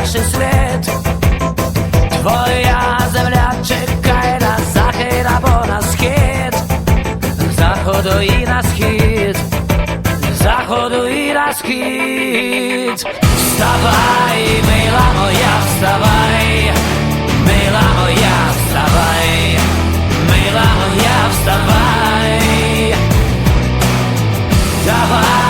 Перший слід. Твоя земля чекає на захід або на схід, заходу і на схід, заходу і на схід. Вставай, мила моя, вставай, мила моя, вставай, мила моя, вставай. Давай,